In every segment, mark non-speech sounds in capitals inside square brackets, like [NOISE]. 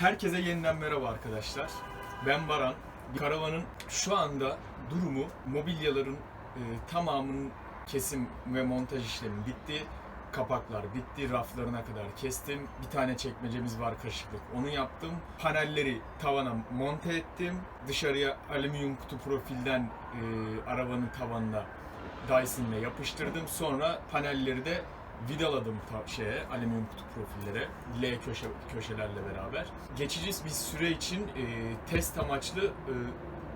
Herkese yeniden merhaba arkadaşlar. Ben Baran. Karavanın şu anda durumu mobilyaların e, tamamının kesim ve montaj işlemi bitti. Kapaklar bitti, raflarına kadar kestim. Bir tane çekmecemiz var kaşıklık, onu yaptım. Panelleri tavana monte ettim. Dışarıya alüminyum kutu profilden e, arabanın tavanına Dyson'la yapıştırdım. Sonra panelleri de vidaladım şeye, alüminyum kutu profillere, L köşe köşelerle beraber. Geçici bir süre için e, test amaçlı e,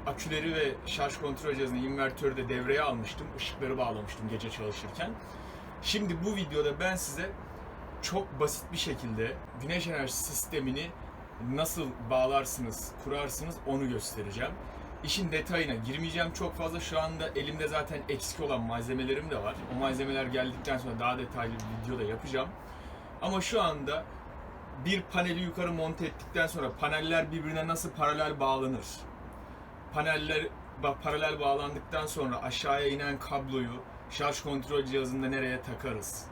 aküleri ve şarj kontrol cihazını invertörü de devreye almıştım. Işıkları bağlamıştım gece çalışırken. Şimdi bu videoda ben size çok basit bir şekilde güneş enerji sistemini nasıl bağlarsınız, kurarsınız onu göstereceğim. İşin detayına girmeyeceğim çok fazla. Şu anda elimde zaten eksik olan malzemelerim de var. O malzemeler geldikten sonra daha detaylı bir video da yapacağım. Ama şu anda bir paneli yukarı monte ettikten sonra paneller birbirine nasıl paralel bağlanır? Paneller paralel bağlandıktan sonra aşağıya inen kabloyu şarj kontrol cihazında nereye takarız?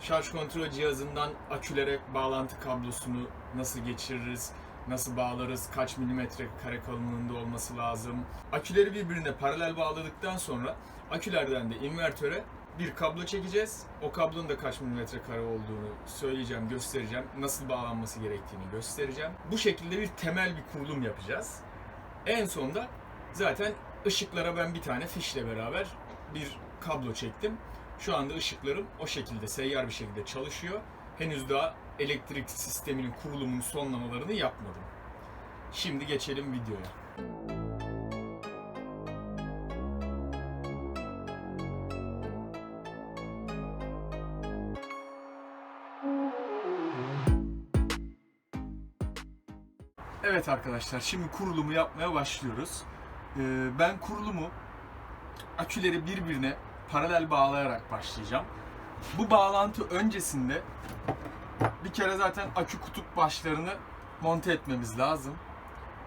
Şarj kontrol cihazından akülere bağlantı kablosunu nasıl geçiririz? Nasıl bağlarız? Kaç milimetre kare kalınlığında olması lazım? Aküleri birbirine paralel bağladıktan sonra akülerden de invertöre bir kablo çekeceğiz. O kablonun da kaç milimetre kare olduğunu söyleyeceğim, göstereceğim. Nasıl bağlanması gerektiğini göstereceğim. Bu şekilde bir temel bir kurulum yapacağız. En sonda zaten ışıklara ben bir tane fişle beraber bir kablo çektim. Şu anda ışıklarım o şekilde seyyar bir şekilde çalışıyor. Henüz daha elektrik sisteminin kurulumunun sonlamalarını yapmadım. Şimdi geçelim videoya. Evet arkadaşlar şimdi kurulumu yapmaya başlıyoruz. Ee, ben kurulumu aküleri birbirine paralel bağlayarak başlayacağım. Bu bağlantı öncesinde bir kere zaten akü kutup başlarını monte etmemiz lazım.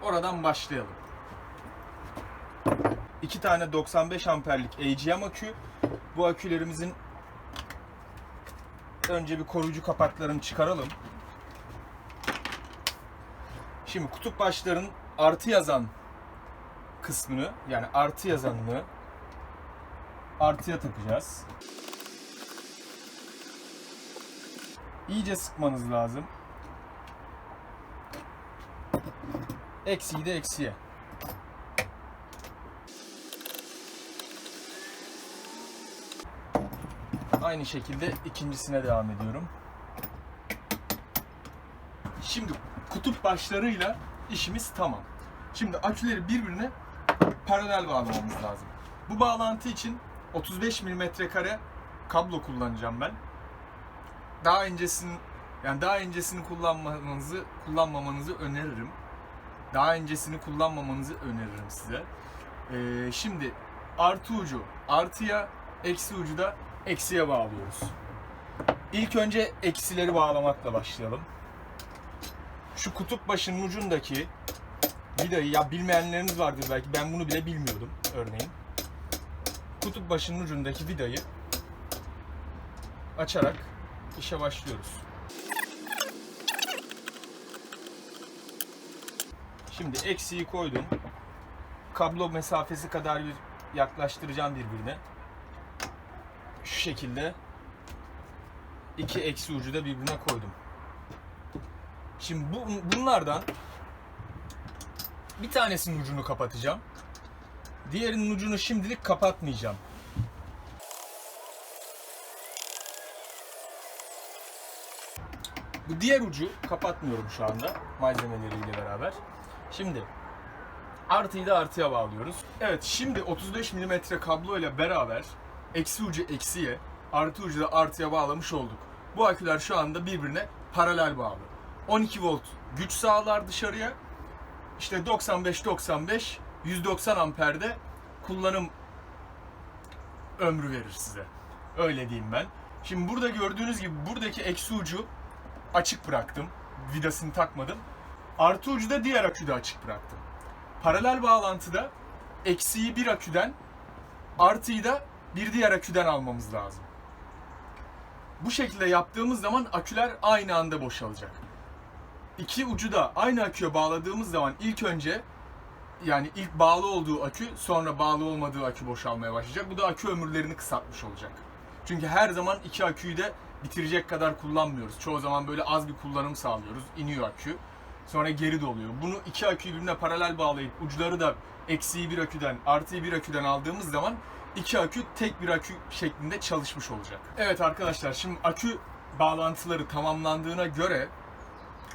Oradan başlayalım. İki tane 95 amperlik AGM akü. Bu akülerimizin önce bir koruyucu kapaklarını çıkaralım. Şimdi kutup başların artı yazan kısmını yani artı yazanını artıya takacağız. İyice sıkmanız lazım. Eksiği de eksiye. Aynı şekilde ikincisine devam ediyorum. Şimdi kutup başlarıyla işimiz tamam. Şimdi aküleri birbirine paralel bağlamamız lazım. Bu bağlantı için 35 mm kare kablo kullanacağım ben. Daha incesini yani daha incesini kullanmanızı kullanmamanızı öneririm. Daha incesini kullanmamanızı öneririm size. Ee, şimdi artı ucu artıya, eksi ucu da eksiye bağlıyoruz. İlk önce eksileri bağlamakla başlayalım. Şu kutup başının ucundaki vidayı ya bilmeyenleriniz vardır belki ben bunu bile bilmiyordum örneğin. Kutup başının ucundaki vidayı açarak işe başlıyoruz. Şimdi eksiği koydum. Kablo mesafesi kadar bir yaklaştıracağım birbirine. Şu şekilde iki eksi ucu da birbirine koydum. Şimdi bu, bunlardan bir tanesinin ucunu kapatacağım. Diğerinin ucunu şimdilik kapatmayacağım. Bu diğer ucu kapatmıyorum şu anda malzemeleriyle beraber. Şimdi artıyı da artıya bağlıyoruz. Evet şimdi 35 mm kablo ile beraber eksi ucu eksiye, artı ucu da artıya bağlamış olduk. Bu aküler şu anda birbirine paralel bağlı. 12 volt güç sağlar dışarıya. İşte 95-95, 190 amperde kullanım ömrü verir size. Öyle diyeyim ben. Şimdi burada gördüğünüz gibi buradaki eksi ucu açık bıraktım. Vidasını takmadım. Artı ucu da diğer aküde açık bıraktım. Paralel bağlantıda eksiği bir aküden, artıyı da bir diğer aküden almamız lazım. Bu şekilde yaptığımız zaman aküler aynı anda boşalacak. iki ucu da aynı aküye bağladığımız zaman ilk önce yani ilk bağlı olduğu akü sonra bağlı olmadığı akü boşalmaya başlayacak. Bu da akü ömürlerini kısaltmış olacak. Çünkü her zaman iki aküyü de bitirecek kadar kullanmıyoruz. Çoğu zaman böyle az bir kullanım sağlıyoruz. İniyor akü. Sonra geri doluyor. Bunu iki aküyü birbirine paralel bağlayıp uçları da eksiği bir aküden artıyı bir aküden aldığımız zaman iki akü tek bir akü şeklinde çalışmış olacak. Evet arkadaşlar şimdi akü bağlantıları tamamlandığına göre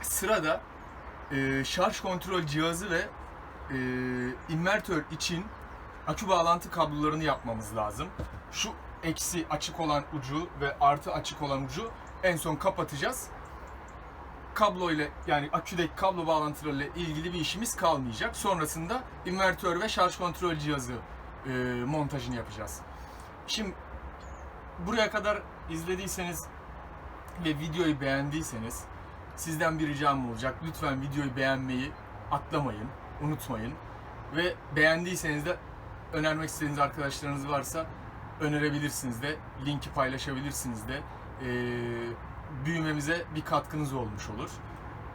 sırada e, şarj kontrol cihazı ve e, invertör için akü bağlantı kablolarını yapmamız lazım. Şu eksi açık olan ucu ve artı açık olan ucu en son kapatacağız. Kablo ile yani aküdeki kablo bağlantılarıyla ilgili bir işimiz kalmayacak. Sonrasında invertör ve şarj kontrol cihazı e, montajını yapacağız. Şimdi buraya kadar izlediyseniz ve videoyu beğendiyseniz sizden bir ricam olacak. Lütfen videoyu beğenmeyi atlamayın, unutmayın. Ve beğendiyseniz de önermek istediğiniz arkadaşlarınız varsa önerebilirsiniz de, linki paylaşabilirsiniz de. Ee, büyümemize bir katkınız olmuş olur.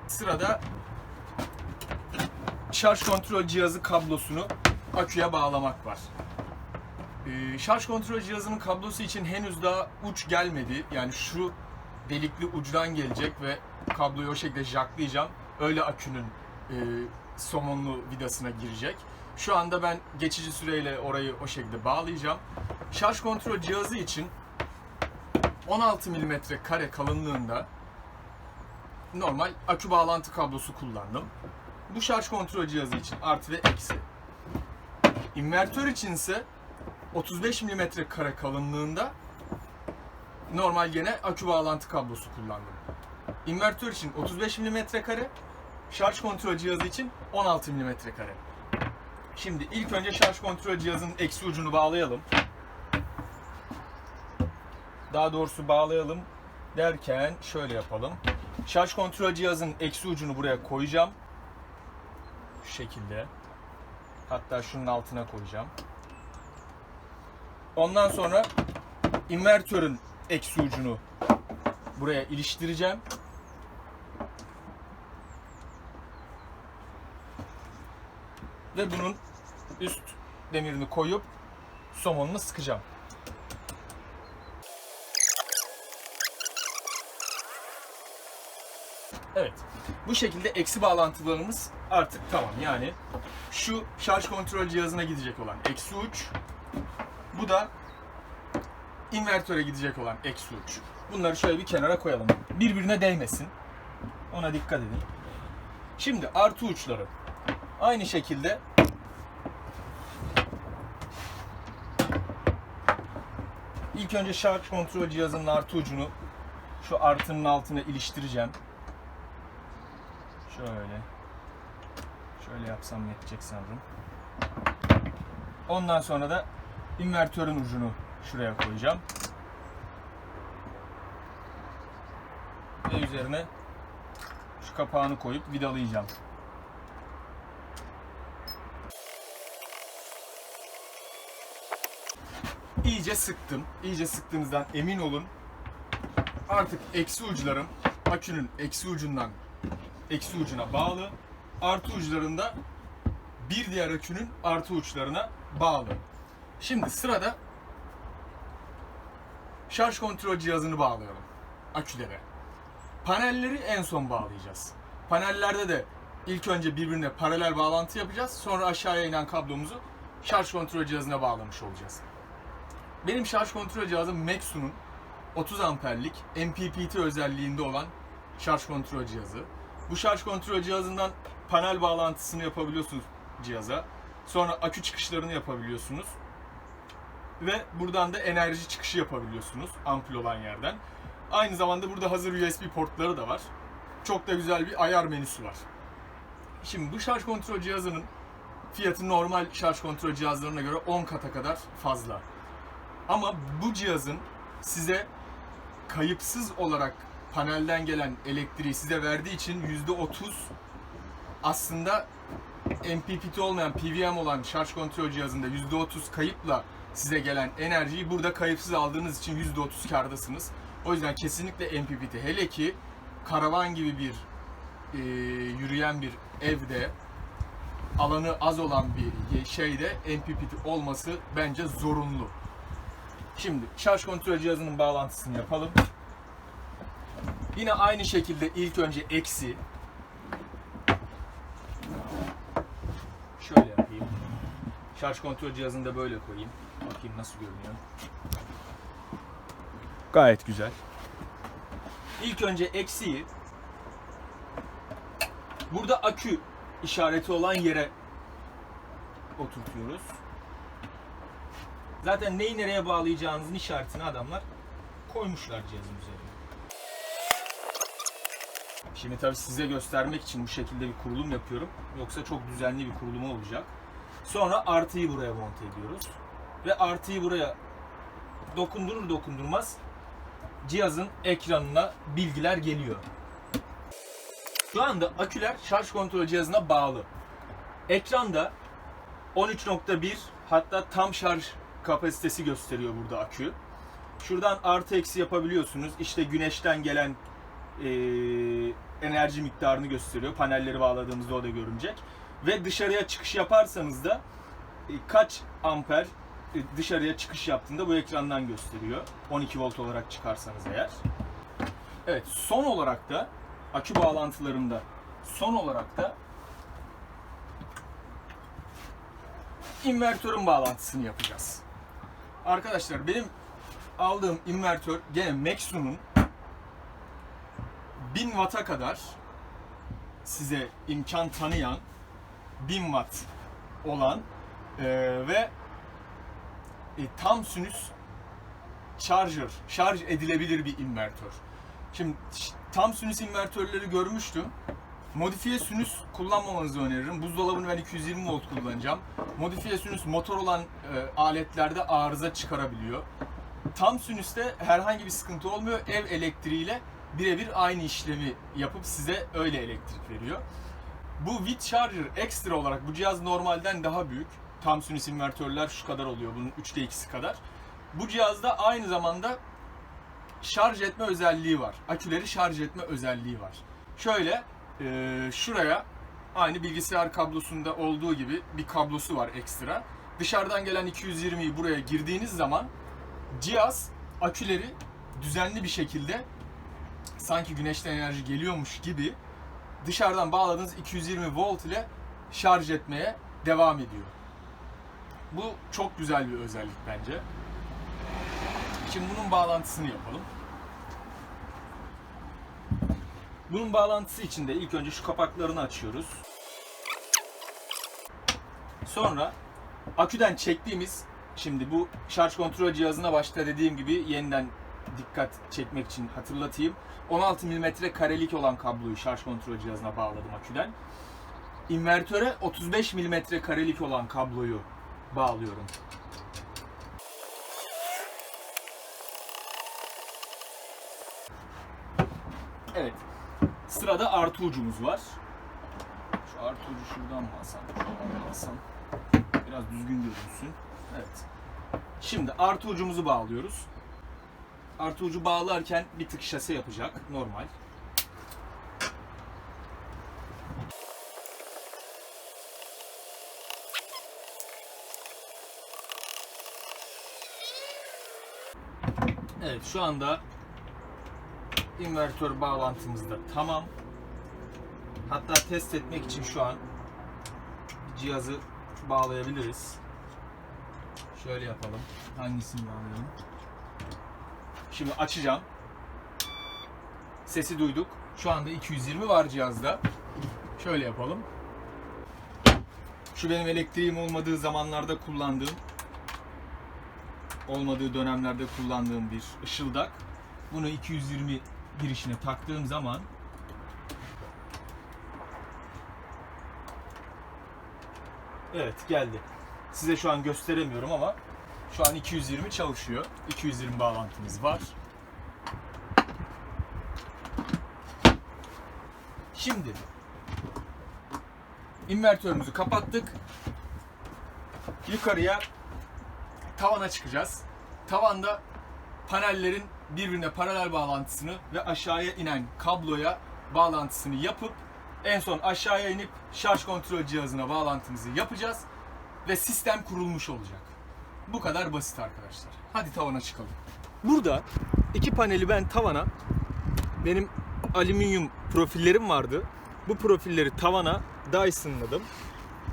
Sırada şarj kontrol cihazı kablosunu aküye bağlamak var. Ee, şarj kontrol cihazının kablosu için henüz daha uç gelmedi. Yani şu delikli uçtan gelecek ve kabloyu o şekilde jacklayacağım. Öyle akünün e, somonlu vidasına girecek. Şu anda ben geçici süreyle orayı o şekilde bağlayacağım. Şarj kontrol cihazı için 16 mm kare kalınlığında normal akü bağlantı kablosu kullandım. Bu şarj kontrol cihazı için artı ve eksi. İnvertör için ise 35 mm kare kalınlığında normal gene akü bağlantı kablosu kullandım. İnvertör için 35 mm kare, şarj kontrol cihazı için 16 mm kare. Şimdi ilk önce şarj kontrol cihazının eksi ucunu bağlayalım. Daha doğrusu bağlayalım derken şöyle yapalım. Şarj kontrol cihazının eksi ucunu buraya koyacağım. Şu şekilde. Hatta şunun altına koyacağım. Ondan sonra invertörün eksi ucunu buraya iliştireceğim. Ve bunun üst demirini koyup somonunu sıkacağım. Evet. Bu şekilde eksi bağlantılarımız artık tamam. Yani şu şarj kontrol cihazına gidecek olan eksi uç. Bu da invertöre gidecek olan eksi uç. Bunları şöyle bir kenara koyalım. Birbirine değmesin. Ona dikkat edin. Şimdi artı uçları. Aynı şekilde ilk önce şarj kontrol cihazının artı ucunu şu artının altına iliştireceğim. Şöyle. Şöyle yapsam yetecek sanırım. Ondan sonra da invertörün ucunu şuraya koyacağım. Ve üzerine şu kapağını koyup vidalayacağım. İyice sıktım. İyice sıktığınızdan emin olun. Artık eksi uçlarım akünün eksi ucundan eksi ucuna bağlı. Artı uçlarında bir diğer akünün artı uçlarına bağlı. Şimdi sırada şarj kontrol cihazını bağlayalım akülere. Panelleri en son bağlayacağız. Panellerde de ilk önce birbirine paralel bağlantı yapacağız. Sonra aşağıya inen kablomuzu şarj kontrol cihazına bağlamış olacağız. Benim şarj kontrol cihazım Maxun'un 30 amperlik MPPT özelliğinde olan şarj kontrol cihazı. Bu şarj kontrol cihazından panel bağlantısını yapabiliyorsunuz cihaza. Sonra akü çıkışlarını yapabiliyorsunuz. Ve buradan da enerji çıkışı yapabiliyorsunuz ampul olan yerden. Aynı zamanda burada hazır USB portları da var. Çok da güzel bir ayar menüsü var. Şimdi bu şarj kontrol cihazının fiyatı normal şarj kontrol cihazlarına göre 10 kata kadar fazla. Ama bu cihazın size kayıpsız olarak panelden gelen elektriği size verdiği için %30 aslında MPPT olmayan PWM olan şarj kontrol cihazında %30 kayıpla size gelen enerjiyi burada kayıpsız aldığınız için %30 kardasınız. O yüzden kesinlikle MPPT hele ki karavan gibi bir e, yürüyen bir evde alanı az olan bir şeyde MPPT olması bence zorunlu. Şimdi şarj kontrol cihazının bağlantısını yapalım. Yine aynı şekilde ilk önce eksi. Şöyle yapayım. Şarj kontrol cihazını da böyle koyayım. Bakayım nasıl görünüyor. Gayet güzel. İlk önce eksiyi burada akü işareti olan yere oturtuyoruz. Zaten neyi nereye bağlayacağınızın işaretini adamlar koymuşlar cihazın üzerine. Şimdi tabii size göstermek için bu şekilde bir kurulum yapıyorum. Yoksa çok düzenli bir kurulumu olacak. Sonra artıyı buraya monte ediyoruz. Ve artıyı buraya dokundurur dokundurmaz cihazın ekranına bilgiler geliyor. Şu anda aküler şarj kontrol cihazına bağlı. Ekranda 13.1 hatta tam şarj kapasitesi gösteriyor burada akü. Şuradan artı eksi yapabiliyorsunuz. İşte güneşten gelen eee, enerji miktarını gösteriyor. Panelleri bağladığımızda o da görünecek. Ve dışarıya çıkış yaparsanız da e, kaç amper e, dışarıya çıkış yaptığında bu ekrandan gösteriyor. 12 volt olarak çıkarsanız eğer. Evet son olarak da akü bağlantılarında son olarak da invertörün bağlantısını yapacağız. Arkadaşlar benim aldığım invertör gene Maxun'un 1000 Watt'a kadar size imkan tanıyan 1000 Watt olan eee, ve e, tam sinüs charger, şarj edilebilir bir invertör. Şimdi tam sinüs invertörleri görmüştüm. Modifiye sinüs kullanmamanızı öneririm. Buzdolabını ben 220 volt kullanacağım. Modifiye sinüs motor olan e, aletlerde arıza çıkarabiliyor. Tam sinüste herhangi bir sıkıntı olmuyor. Ev elektriğiyle birebir aynı işlemi yapıp size öyle elektrik veriyor. Bu Wit Charger ekstra olarak bu cihaz normalden daha büyük. Tam sinüs invertörler şu kadar oluyor. Bunun 3'te 2'si kadar. Bu cihazda aynı zamanda şarj etme özelliği var. Aküleri şarj etme özelliği var. Şöyle e, şuraya aynı bilgisayar kablosunda olduğu gibi bir kablosu var ekstra. Dışarıdan gelen 220'yi buraya girdiğiniz zaman cihaz aküleri düzenli bir şekilde sanki güneşten enerji geliyormuş gibi dışarıdan bağladığınız 220 volt ile şarj etmeye devam ediyor. Bu çok güzel bir özellik bence. Şimdi bunun bağlantısını yapalım. Bunun bağlantısı için de ilk önce şu kapaklarını açıyoruz. Sonra aküden çektiğimiz şimdi bu şarj kontrol cihazına başta dediğim gibi yeniden dikkat çekmek için hatırlatayım. 16 mm karelik olan kabloyu şarj kontrol cihazına bağladım aküden. İnvertöre 35 mm karelik olan kabloyu bağlıyorum. Evet. Sırada artı ucumuz var. Şu artı ucu şuradan mı alsam, şuradan mı alsam? Biraz düzgün görünsün. Evet. Şimdi artı ucumuzu bağlıyoruz. Artı ucu bağlarken bir tık şase yapacak. Normal. Evet şu anda invertör bağlantımız da tamam. Hatta test etmek için şu an cihazı bağlayabiliriz. Şöyle yapalım. Hangisini bağlayalım? Şimdi açacağım. Sesi duyduk. Şu anda 220 var cihazda. Şöyle yapalım. Şu benim elektriğim olmadığı zamanlarda kullandığım olmadığı dönemlerde kullandığım bir ışıldak. Bunu 220 girişine taktığım zaman Evet geldi. Size şu an gösteremiyorum ama şu an 220 çalışıyor. 220 bağlantımız var. Şimdi invertörümüzü kapattık. Yukarıya tavana çıkacağız. Tavanda panellerin birbirine paralel bağlantısını ve aşağıya inen kabloya bağlantısını yapıp En son aşağıya inip şarj kontrol cihazına bağlantımızı yapacağız ve sistem kurulmuş olacak. Bu kadar basit arkadaşlar. Hadi tavana çıkalım. Burada iki paneli ben tavana benim alüminyum profillerim vardı. Bu profilleri tavana Dyson'ladım.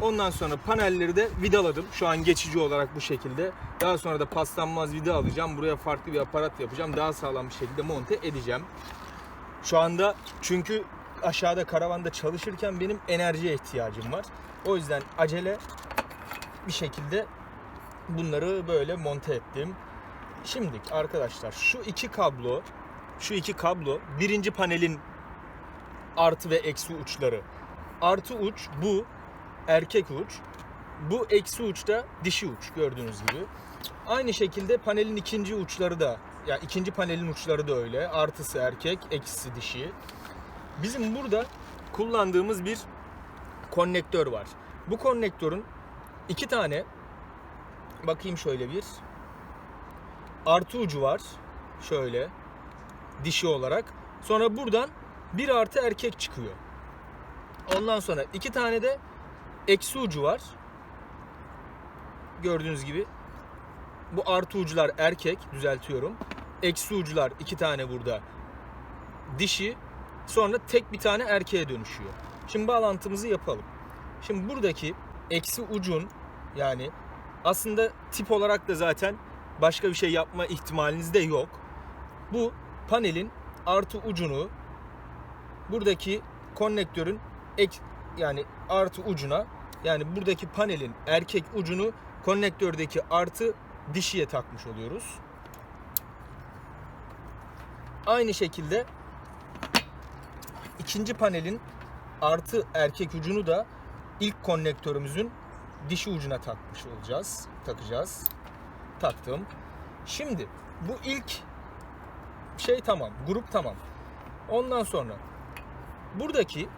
Ondan sonra panelleri de vidaladım. Şu an geçici olarak bu şekilde. Daha sonra da paslanmaz vida alacağım. Buraya farklı bir aparat yapacağım. Daha sağlam bir şekilde monte edeceğim. Şu anda çünkü aşağıda karavanda çalışırken benim enerjiye ihtiyacım var. O yüzden acele bir şekilde bunları böyle monte ettim. Şimdi arkadaşlar şu iki kablo, şu iki kablo birinci panelin artı ve eksi uçları. Artı uç bu erkek uç. Bu eksi uç da dişi uç gördüğünüz gibi. Aynı şekilde panelin ikinci uçları da ya ikinci panelin uçları da öyle. Artısı erkek, eksisi dişi. Bizim burada kullandığımız bir konnektör var. Bu konnektörün iki tane bakayım şöyle bir artı ucu var. Şöyle dişi olarak. Sonra buradan bir artı erkek çıkıyor. Ondan sonra iki tane de eksi ucu var. Gördüğünüz gibi. Bu artı ucular erkek düzeltiyorum. Eksi ucular iki tane burada dişi. Sonra tek bir tane erkeğe dönüşüyor. Şimdi bağlantımızı yapalım. Şimdi buradaki eksi ucun yani aslında tip olarak da zaten başka bir şey yapma ihtimaliniz de yok. Bu panelin artı ucunu buradaki konnektörün ek yani artı ucuna yani buradaki panelin erkek ucunu konnektördeki artı dişiye takmış oluyoruz. Aynı şekilde ikinci panelin artı erkek ucunu da ilk konnektörümüzün dişi ucuna takmış olacağız. Takacağız. Taktım. Şimdi bu ilk şey tamam. Grup tamam. Ondan sonra buradaki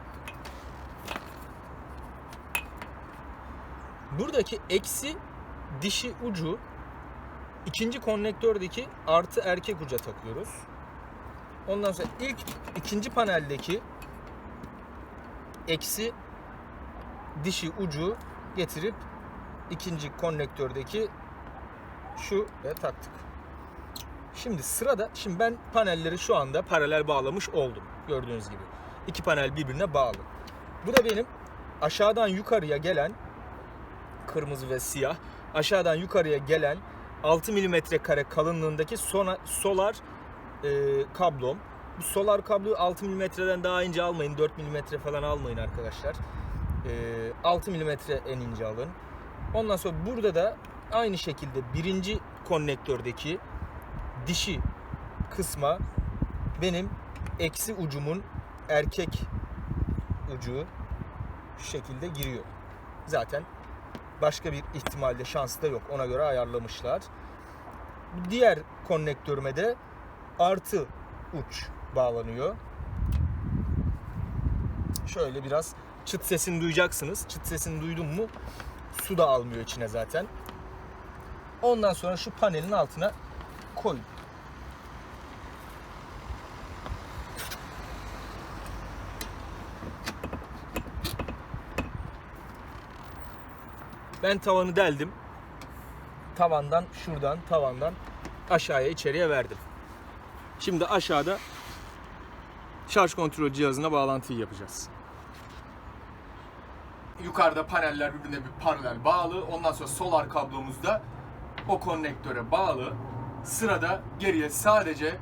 buradaki eksi dişi ucu ikinci konnektördeki artı erkek uca takıyoruz. Ondan sonra ilk ikinci paneldeki eksi dişi ucu getirip ikinci konnektördeki şu ve taktık. Şimdi sırada şimdi ben panelleri şu anda paralel bağlamış oldum gördüğünüz gibi. İki panel birbirine bağlı. Bu da benim aşağıdan yukarıya gelen kırmızı ve siyah aşağıdan yukarıya gelen 6 milimetre kare kalınlığındaki sona, solar e, kablom. Bu solar kabloyu 6 milimetreden daha ince almayın. 4 milimetre falan almayın arkadaşlar. E, 6 milimetre en ince alın. Ondan sonra burada da aynı şekilde birinci konnektördeki dişi kısma benim eksi ucumun erkek ucu şu şekilde giriyor. Zaten başka bir ihtimalde şansı da yok. Ona göre ayarlamışlar. Diğer konnektörüme de artı uç bağlanıyor. Şöyle biraz çıt sesini duyacaksınız. Çıt sesini duydum mu su da almıyor içine zaten. Ondan sonra şu panelin altına koyun. Ben tavanı deldim. Tavandan şuradan tavandan aşağıya içeriye verdim. Şimdi aşağıda şarj kontrol cihazına bağlantıyı yapacağız. Yukarıda paneller birbirine bir paralel bağlı. Ondan sonra solar kablomuz da o konnektöre bağlı. Sırada geriye sadece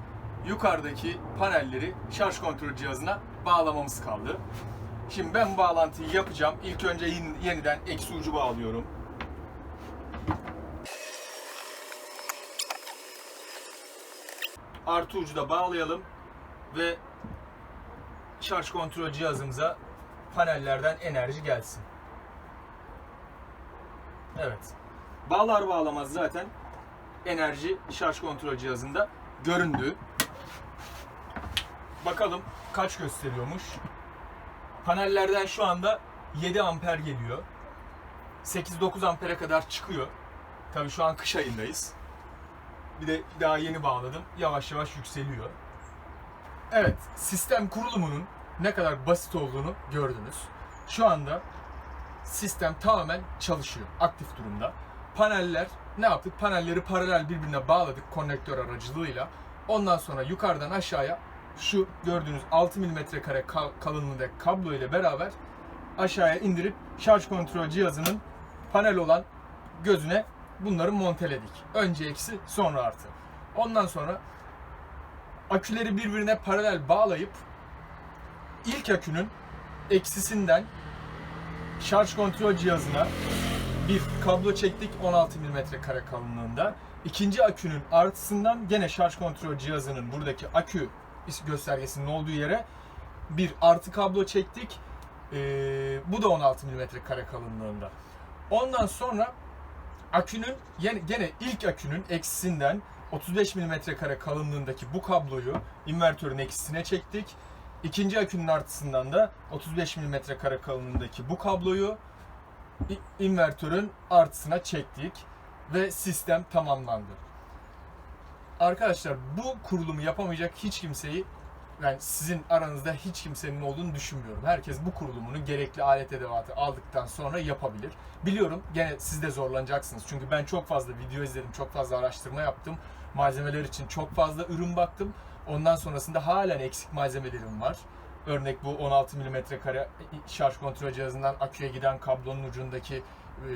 yukarıdaki panelleri şarj kontrol cihazına bağlamamız kaldı. Şimdi ben bağlantıyı yapacağım. İlk önce yen- yeniden eksi ucu bağlıyorum. Artı ucu da bağlayalım ve şarj kontrol cihazımıza panellerden enerji gelsin. Evet. Bağlar bağlamaz zaten enerji şarj kontrol cihazında göründü. Bakalım kaç gösteriyormuş. Panellerden şu anda 7 amper geliyor. 8-9 ampere kadar çıkıyor. Tabii şu an kış ayındayız. Bir de daha yeni bağladım. Yavaş yavaş yükseliyor. Evet, sistem kurulumunun ne kadar basit olduğunu gördünüz. Şu anda sistem tamamen çalışıyor, aktif durumda. Paneller ne yaptık? Panelleri paralel birbirine bağladık konnektör aracılığıyla. Ondan sonra yukarıdan aşağıya şu gördüğünüz 6 mm kare ka- kalınlığındaki kablo ile beraber aşağıya indirip şarj kontrol cihazının panel olan gözüne bunları monteledik. Önce eksi sonra artı. Ondan sonra aküleri birbirine paralel bağlayıp ilk akünün eksisinden şarj kontrol cihazına bir kablo çektik 16 mm kare kalınlığında. İkinci akünün artısından gene şarj kontrol cihazının buradaki akü göstergesinin olduğu yere bir artı kablo çektik. Ee, bu da 16 mm kare kalınlığında. Ondan sonra akünün gene, gene ilk akünün eksisinden 35 mm kare kalınlığındaki bu kabloyu invertörün eksisine çektik. İkinci akünün artısından da 35 mm kare kalınlığındaki bu kabloyu invertörün artısına çektik ve sistem tamamlandı. Arkadaşlar bu kurulumu yapamayacak hiç kimseyi yani sizin aranızda hiç kimsenin olduğunu düşünmüyorum. Herkes bu kurulumunu gerekli alet edevatı aldıktan sonra yapabilir. Biliyorum gene siz de zorlanacaksınız. Çünkü ben çok fazla video izledim, çok fazla araştırma yaptım. Malzemeler için çok fazla ürün baktım. Ondan sonrasında halen eksik malzemelerim var. Örnek bu 16 mm kare şarj kontrol cihazından aküye giden kablonun ucundaki e,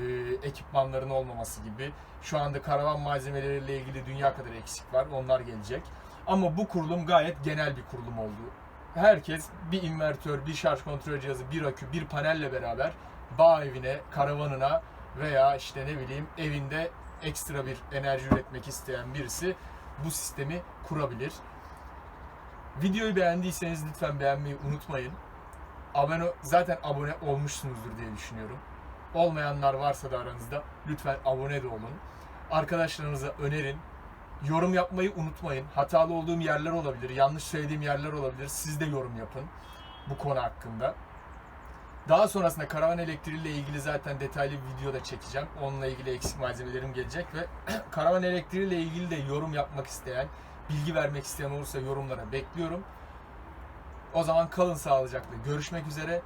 ekipmanların olmaması gibi. Şu anda karavan malzemeleriyle ilgili dünya kadar eksik var. Onlar gelecek. Ama bu kurulum gayet genel bir kurulum oldu. Herkes bir invertör, bir şarj kontrol cihazı, bir akü, bir panelle beraber bağ evine, karavanına veya işte ne bileyim evinde ekstra bir enerji üretmek isteyen birisi bu sistemi kurabilir. Videoyu beğendiyseniz lütfen beğenmeyi unutmayın. Abone zaten abone olmuşsunuzdur diye düşünüyorum. Olmayanlar varsa da aranızda lütfen abone de olun. Arkadaşlarınıza önerin. Yorum yapmayı unutmayın. Hatalı olduğum yerler olabilir, yanlış söylediğim yerler olabilir. Siz de yorum yapın bu konu hakkında. Daha sonrasında karavan elektriği ile ilgili zaten detaylı bir video da çekeceğim. Onunla ilgili eksik malzemelerim gelecek ve [CLEARS THROAT] karavan elektriği ile ilgili de yorum yapmak isteyen, bilgi vermek isteyen olursa yorumlara bekliyorum. O zaman kalın sağlıcakla. Görüşmek üzere.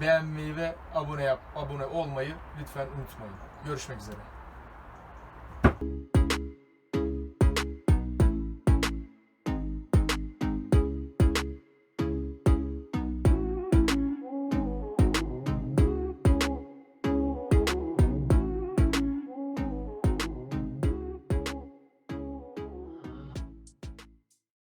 Beğenmeyi ve abone yap, abone olmayı lütfen unutmayın. Görüşmek üzere.